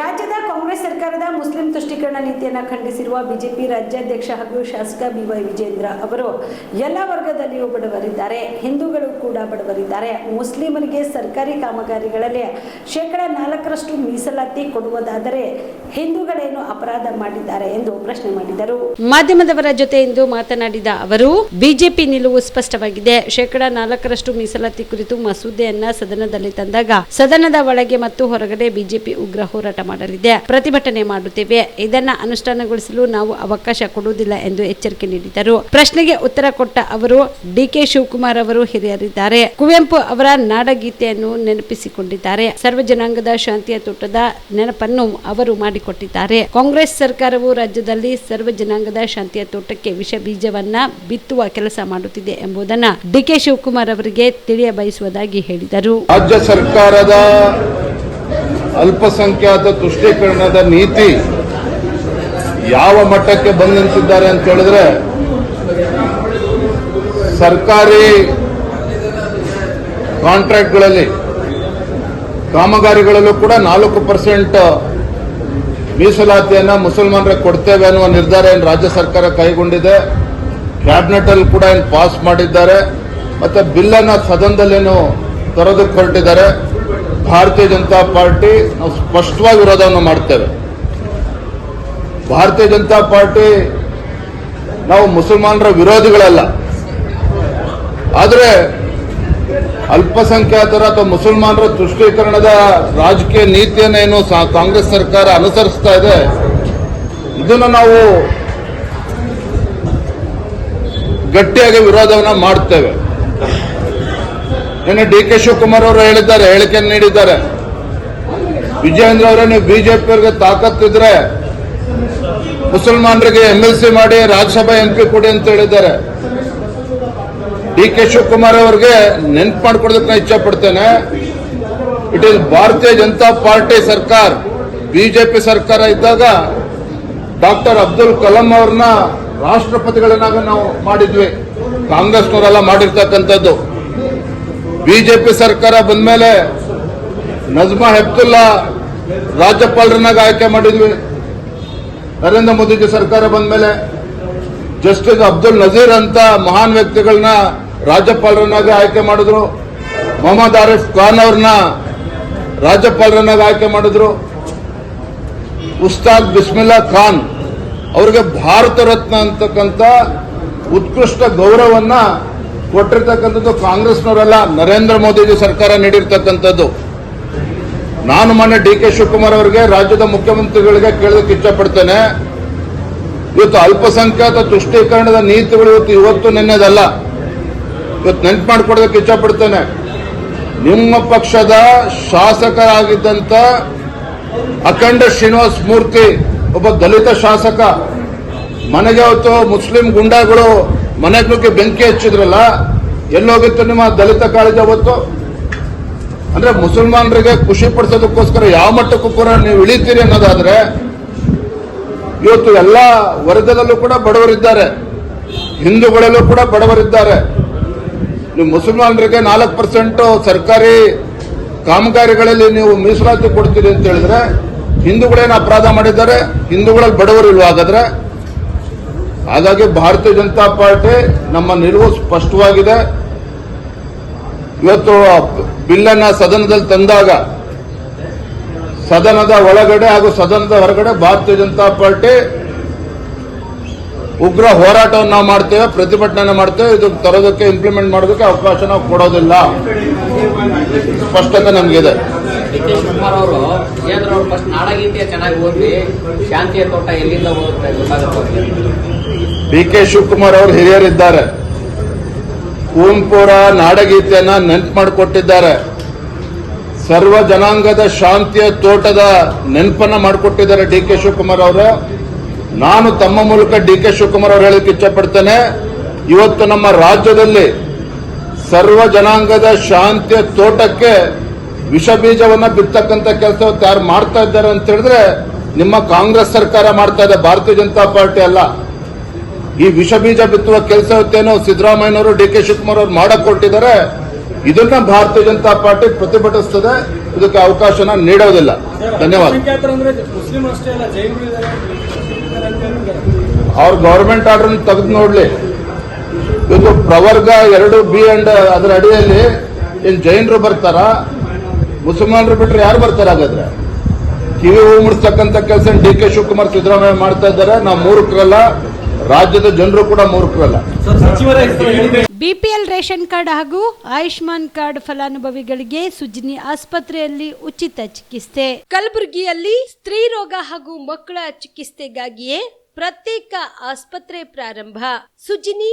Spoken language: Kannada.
ರಾಜ್ಯದ ಕಾಂಗ್ರೆಸ್ ಸರ್ಕಾರದ ಮುಸ್ಲಿಂ ತುಷ್ಟೀಕರಣ ನೀತಿಯನ್ನು ಖಂಡಿಸಿರುವ ಬಿಜೆಪಿ ರಾಜ್ಯಾಧ್ಯಕ್ಷ ಹಾಗೂ ಶಾಸಕ ಬಿವೈ ವಿಜೇಂದ್ರ ಅವರು ಎಲ್ಲ ವರ್ಗದಲ್ಲಿಯೂ ಬಡವರಿದ್ದಾರೆ. ಹಿಂದೂಗಳು ಕೂಡ ಬಡವರಿದ್ದಾರೆ. ಮುಸ್ಲಿಮರಿಗೆ ಸರ್ಕಾರಿ ಕಾಮಗಾರಿಗಳಲ್ಲಿ ಶೇಕಡ ನಾಲ್ಕರಷ್ಟು ಮೀಸಲಾತಿ ಕೊಡುವುದಾದರೆ ಹಿಂದೂಗಳೇನು ಅಪರಾಧ ಮಾಡಿದ್ದಾರೆ ಎಂದು ಪ್ರಶ್ನೆ ಮಾಡಿದರು. ಮಾಧ್ಯಮದವರ ಜೊತೆ ಇಂದು ಮಾತನಾಡಿದ ಅವರು, ಬಿಜೆಪಿ ನಿಲುವು ಸ್ಪಷ್ಟವಾಗಿದೆ. ಶೇಕಡ ನಾಲ್ಕರಷ್ಟು ಮೀಸಲಾತಿ ಕುರಿತು ಮಸೂದೆಯನ್ನ ಸದನದಲ್ಲಿ ತಂದಾಗ ಸದನದ ಒಳಗೆ ಮತ್ತು ಹೊರಗಡೆ ಬಿಜೆಪಿ ಉಗ್ರ ಹೋರಾಟ ಮಾಡಲಿದೆ ಪ್ರತಿಭಟನೆ ಮಾಡುತ್ತೇವೆ. ಇದನ್ನ ಅನುಷ್ಠಾನಗೊಳಿಸಲು ನಾವು ಅವಕಾಶ ಕೊಡುವುದಿಲ್ಲ ಎಂದು ಎಚ್ಚರಿಕೆ ನೀಡಿದರು. ಪ್ರಶ್ನೆಗೆ ಉತ್ತರ ಕೊಟ್ಟ ಅವರು ಡಿಕೆ ಶಿವಕುಮಾರ್ ಅವರು ಹಿರಿಯರಿದ್ದಾರೆ. ಕುವೆಂಪು ಅವರ ನಾಡಗೀತೆಯನ್ನು ನೆನಪಿಸಿಕೊಂಡಿದ್ದಾರೆ. ಸರ್ವ ಜನಾಂಗದ ಶಾಂತಿಯ ತೋಟದ ನೆನಪನ್ನು ಅವರು ಮಾಡಿಕೊಟ್ಟಿದ್ದಾರೆ. ಕಾಂಗ್ರೆಸ್ ಸರ್ಕಾರವು ರಾಜ್ಯದಲ್ಲಿ ಸರ್ವ ಜನಾಂಗದ ಶಾಂತಿಯ ತೋಟಕ್ಕೆ ವಿಷ ಬೀಜವನ್ನ ಬಿತ್ತುವ ಕೆಲಸ ಮಾಡುತ್ತಿದೆ ಎಂಬುದನ್ನು ಡಿಕೆ ಶಿವಕುಮಾರ್ ಅವರಿಗೆ ತಿಳಿಯ ಬಯಸುವುದಾಗಿ ಹೇಳಿದರು. ರಾಜ್ಯ ಸರ್ಕಾರದ ಅಲ್ಪಸಂಖ್ಯಾತ ತುಷ್ಟೀಕರಣದ ನೀತಿ ಯಾವ ಮಟ್ಟಕ್ಕೆ ಬಂದು ನಿಂತಿದ್ದಾರೆ ಅಂತ ಹೇಳಿದ್ರೆ, ಸರ್ಕಾರಿ ಕಾಂಟ್ರಾಕ್ಟ್ಗಳಲ್ಲಿ, ಕಾಮಗಾರಿಗಳಲ್ಲೂ ಕೂಡ ನಾಲ್ಕು ಪರ್ಸೆಂಟ್ ಮೀಸಲಾತಿಯನ್ನ ಮುಸಲ್ಮಾನರಿಗೆ ಕೊಡ್ತೇವೆ ಅನ್ನುವ ನಿರ್ಧಾರ ಏನು ರಾಜ್ಯ ಸರ್ಕಾರ ಕೈಗೊಂಡಿದೆ ಕ್ಯಾಬಿನೆಟ್ ಅಲ್ಲಿ ಕೂಡ ಏನು ಪಾಸ್ ಮಾಡಿದ್ದಾರೆ, ಮತ್ತೆ ಬಿಲ್ ಅನ್ನ ಸದನದಲ್ಲೇನು ತರೋದಕ್ಕೆ ಹೊರಟಿದ್ದಾರೆ. ಭಾರತೀಯ ಜನತಾ ಪಾರ್ಟಿ ನಾವು ಸ್ಪಷ್ಟವಾಗಿ ವಿರೋಧವನ್ನು ಮಾಡ್ತೇವೆ. ಭಾರತೀಯ ಜನತಾ ಪಾರ್ಟಿ ನಾವು ಮುಸಲ್ಮಾನರ ವಿರೋಧಿಗಳಲ್ಲ. ಆದರೆ ಅಲ್ಪಸಂಖ್ಯಾತರ ಅಥವಾ ಮುಸಲ್ಮಾನರ ತುಷ್ಟೀಕರಣದ ರಾಜಕೀಯ ನೀತಿಯನ್ನೇನು ಕಾಂಗ್ರೆಸ್ ಸರ್ಕಾರ ಅನುಸರಿಸ್ತಾ ಇದೆ, ಇದನ್ನು ನಾವು ಗಟ್ಟಿಯಾಗಿ ವಿರೋಧವನ್ನು ಮಾಡ್ತೇವೆ. ನಿನ್ನೆ ಡಿ ಕೆ ಶಿವಕುಮಾರ್ ಅವರು ಹೇಳಿದ್ದಾರೆ ಹೇಳಿಕೆ ನೀಡಿದ್ದಾರೆ. ವಿಜಯೇಂದ್ರ ಅವರೇ, ನೀವು ಬಿಜೆಪಿಯವರಿಗೆ ತಾಕತ್ತಿದ್ರೆ ಮುಸಲ್ಮಾನರಿಗೆ ಎಂ ಎಲ್ ಸಿ ಮಾಡಿ ರಾಜ್ಯಸಭಾ ಎಂ ಪಿ ಕೊಡಿ ಅಂತ ಹೇಳಿದ್ದಾರೆ. ಡಿ ಕೆ ಶಿವಕುಮಾರ್ ಅವರಿಗೆ ನೆನ್ಪು ಮಾಡ್ಕೊಡೋದಕ್ಕೆ ನಾನು ಇಚ್ಛೆ ಪಡ್ತೇನೆ ಇಟ್ ಈಸ್ ಭಾರತೀಯ ಜನತಾ ಪಾರ್ಟಿ ಸರ್ಕಾರ, ಬಿಜೆಪಿ ಸರ್ಕಾರ ಇದ್ದಾಗ ಡಾಕ್ಟರ್ ಅಬ್ದುಲ್ ಕಲಾಂ ಅವ್ರನ್ನ ರಾಷ್ಟ್ರಪತಿಗಳನ್ನಾಗ ನಾವು ಮಾಡಿದ್ವಿ. ಕಾಂಗ್ರೆಸ್ನವರೆಲ್ಲ ಮಾಡಿರ್ತಕ್ಕಂಥದ್ದು. ಬಿಜೆಪಿ ಸರ್ಕಾರ ಬಂದ ಮೇಲೆ ನಜ್ಮಾ ಹೆಪ್ತುಲ್ಲಾ ರಾಜ್ಯಪಾಲರನ್ನಾಗ ಆಯ್ಕೆ ಮಾಡಿದ್ವಿ. ನರೇಂದ್ರ ಮೋದಿಜಿ ಸರ್ಕಾರ ಬಂದ ಮೇಲೆ ಜಸ್ಟಿಸ್ ಅಬ್ದುಲ್ ನಜೀರ್ ಅಂತ ಮಹಾನ್ ವ್ಯಕ್ತಿಗಳನ್ನ ರಾಜ್ಯಪಾಲರನ್ನಾಗಿ ಆಯ್ಕೆ ಮಾಡಿದ್ರು. ಮೊಹಮ್ಮದ್ ಆರಿಫ್ ಖಾನ್ ಅವ್ರನ್ನ ರಾಜ್ಯಪಾಲರನ್ನಾಗಿ ಆಯ್ಕೆ ಮಾಡಿದ್ರು. ಉಸ್ತಾದ್ ಬಿಸ್ಮಿಲ್ಲಾ ಖಾನ್ ಅವರಿಗೆ ಭಾರತ ರತ್ನ ಅಂತಕ್ಕಂಥ ಉತ್ಕೃಷ್ಟ ಗೌರವನ್ನ ಕೊಟ್ಟಿರ್ತಕ್ಕಂಥದ್ದು ಕಾಂಗ್ರೆಸ್ನವರಲ್ಲ, ನರೇಂದ್ರ ಮೋದಿಜಿ ಸರ್ಕಾರ ನೀಡಿರ್ತಕ್ಕಂಥದ್ದು. ನಾನು ಮೊನ್ನೆ ಡಿ ಕೆ ಶಿವಕುಮಾರ್ ಅವರಿಗೆ, ರಾಜ್ಯದ ಮುಖ್ಯಮಂತ್ರಿಗಳಿಗೆ ಕೇಳೋದಕ್ಕೆ ಇಷ್ಟಪಡ್ತೇನೆ. ಇವತ್ತು ಅಲ್ಪಸಂಖ್ಯಾತ ತುಷ್ಟೀಕರಣದ ನೀತಿಗಳು ಇವತ್ತು ಇವತ್ತು ನಿನ್ನೆದಲ್ಲ. ಇವತ್ತು ನೆನ್ಪು ಮಾಡಿಕೊಡೋದಕ್ಕೆ ಇಷ್ಟಪಡ್ತೇನೆ. ನಿಮ್ಮ ಪಕ್ಷದ ಶಾಸಕರಾಗಿದ್ದಂತ ಅಖಂಡ ಶ್ರೀನಿವಾಸ್ ಮೂರ್ತಿ, ಒಬ್ಬ ದಲಿತ ಶಾಸಕ, ಮನೆಗೆ ಅವತ್ತು ಮುಸ್ಲಿಂ ಗುಂಡಾಗಳು ಮನೆಗೆ ನುಗ್ಗಿ ಬೆಂಕಿ ಹಚ್ಚಿದ್ರಲ್ಲ, ಎಲ್ಲೋಗಿತ್ತು ನಿಮ್ಮ ದಲಿತ ಕಾಳಜಿ ಅವತ್ತು? ಅಂದ್ರೆ ಮುಸಲ್ಮಾನರಿಗೆ ಖುಷಿ ಪಡಿಸೋದಕ್ಕೋಸ್ಕರ ಯಾವ ಮಟ್ಟಕ್ಕೂ ಕೂಡ ನೀವು ಇಳಿತೀರಿ ಅನ್ನೋದಾದ್ರೆ, ಇವತ್ತು ಎಲ್ಲ ವರ್ಗದಲ್ಲೂ ಕೂಡ ಬಡವರಿದ್ದಾರೆ. ಹಿಂದೂಗಳಲ್ಲೂ ಕೂಡ ಬಡವರಿದ್ದಾರೆ. ನೀವು ಮುಸಲ್ಮಾನರಿಗೆ ನಾಲ್ಕು ಪರ್ಸೆಂಟ್ ಸರ್ಕಾರಿ ಕಾಮಗಾರಿಗಳಲ್ಲಿ ನೀವು ಮೀಸಲಾತಿ ಕೊಡ್ತೀರಿ ಅಂತ ಹೇಳಿದ್ರೆ ಹಿಂದೂಗಳೇನು ಅಪರಾಧ ಮಾಡಿದ್ದಾರೆ ಹಿಂದೂಗಳಲ್ಲಿ ಬಡವರು ಇಲ್ವಾ ಹಾಗಾದ್ರೆ ಹಾಗಾಗಿ ಭಾರತೀಯ ಜನತಾ ಪಾರ್ಟಿ ನಮ್ಮ ನಿಲುವು ಸ್ಪಷ್ಟವಾಗಿದೆ. ಇವತ್ತು ಬಿಲ್ಲನ್ನು ಸದನದಲ್ಲಿ ತಂದಾಗ, ಸದನದ ಒಳಗಡೆ ಹಾಗೂ ಸದನದ ಹೊರಗಡೆ ಭಾರತೀಯ ಜನತಾ ಪಾರ್ಟಿ ಉಗ್ರ ಹೋರಾಟವನ್ನು ನಾವು ಮಾಡ್ತೇವೆ ಪ್ರತಿಭಟನೆ ಮಾಡ್ತೇವೆ ಇದು ತರೋದಕ್ಕೆ ಇಂಪ್ಲಿಮೆಂಟ್ ಮಾಡೋದಕ್ಕೆ ಅವಕಾಶ ನಾವು ಕೊಡೋದಿಲ್ಲ. ಸ್ಪಷ್ಟತೆ ನಮಗಿದೆ. ಡಿ ಕೆ ಶಿವಕುಮಾರ್ ಅವರು ಅವರು ಫಸ್ಟ್ ನಾಡಗೀತೆ ಚೆನ್ನಾಗಿ ಓದಿ ಶಾಂತಿಯ ತೋಟ ಎಲ್ಲಿಂದ ಡಿ ಕೆ ಅವರು ಹಿರಿಯರಿದ್ದಾರೆ. ಕುವೆಂಪುರ ನಾಡಗೀತೆಯನ್ನ ನೆನ್ಪು ಮಾಡಿಕೊಟ್ಟಿದ್ದಾರೆ. ಸರ್ವ ಜನಾಂಗದ ಶಾಂತಿಯ ತೋಟದ ನೆನಪನ್ನ ಮಾಡಿಕೊಟ್ಟಿದ್ದಾರೆ ಡಿ ಕೆ ಶಿವಕುಮಾರ್ ಅವರು. ನಾನು ತಮ್ಮ ಮೂಲಕ ಡಿ ಕೆ ಶಿವಕುಮಾರ್ ಅವರು ಹೇಳಕ್ಕೆ ಇಚ್ಛಪಡ್ತೇನೆ. ಇವತ್ತು ನಮ್ಮ ರಾಜ್ಯದಲ್ಲಿ ಸರ್ವ ಜನಾಂಗದ ಶಾಂತಿಯ ತೋಟಕ್ಕೆ ವಿಷ ಬೀಜವನ್ನ ಬಿತ್ತಕ್ಕಂತ ಕೆಲಸ ಯಾರು ಮಾಡ್ತಾ ಇದ್ದಾರೆ ಅಂತ ಹೇಳಿದ್ರೆ ನಿಮ್ಮ ಕಾಂಗ್ರೆಸ್ ಸರ್ಕಾರ ಮಾಡ್ತಾ ಇದೆ, ಭಾರತೀಯ ಜನತಾ ಪಾರ್ಟಿ ಅಲ್ಲ. ಈ ವಿಷ ಬೀಜ ಬಿತ್ತುವ ಕೆಲಸ ಸಿದ್ದರಾಮಯ್ಯನವರು ಡಿ ಕೆ ಶಿವಕುಮಾರ್ ಅವರು ಮಾಡಕ್ ಕೊಟ್ಟಿದ್ದಾರೆ ಇದನ್ನ ಭಾರತೀಯ ಜನತಾ ಪಾರ್ಟಿ ಪ್ರತಿಭಟಿಸ್ತದೆ. ಇದಕ್ಕೆ ಅವಕಾಶನ ನೀಡೋದಿಲ್ಲ. ಧನ್ಯವಾದ. ಅವ್ರ ಗೌರ್ಮೆಂಟ್ ಆರ್ಡರ್ ತೆಗೆದು ನೋಡ್ಲಿ. ಇದು ಪ್ರವರ್ಗ ಎರಡು ಬಿ ಅಂಡ್ ಅದರ ಅಡಿಯಲ್ಲಿ ಏನ್ ಜೈನರು ಬರ್ತಾರ? ಮುಸಲ್ಮಾನರು ಬಿಟ್ರೆ ಯಾರು ಬರ್ತಾರ ಹಾಗಾದ್ರೆ? ಕಿವಿ ಹೂ ಮುಡಿಸ್ತಕ್ಕಂಥ ಕೆಲಸ ಡಿ ಕೆ ಶಿವಕುಮಾರ್ ಸಿದ್ದರಾಮಯ್ಯ ಮಾಡ್ತಾ ಇದ್ದಾರೆ. ನಾವು ಮೂರ್ಖರಲ್ಲ. ರಾಜ್ಯದ ಜನರು ಕೂಡ ಮೂರ್ಖರಲ್ಲ. ಬಿಪಿಎಲ್ ರೇಷನ್ ಕಾರ್ಡ್ ಹಾಗೂ ಆಯುಷ್ಮಾನ್ ಕಾರ್ಡ್ ಫಲಾನುಭವಿಗಳಿಗೆ ಸುಜ್ನಿ ಆಸ್ಪತ್ರೆಯಲ್ಲಿ ಉಚಿತ ಚಿಕಿತ್ಸೆ. ಕಲಬುರಗಿಯಲ್ಲಿ ಸ್ತ್ರೀ ರೋಗ ಹಾಗೂ ಮಕ್ಕಳ ಚಿಕಿತ್ಸೆಗಾಗಿಯೇ ಪ್ರತ್ಯೇಕ ಆಸ್ಪತ್ರೆ ಪ್ರಾರಂಭ. ಸುಜಿನಿ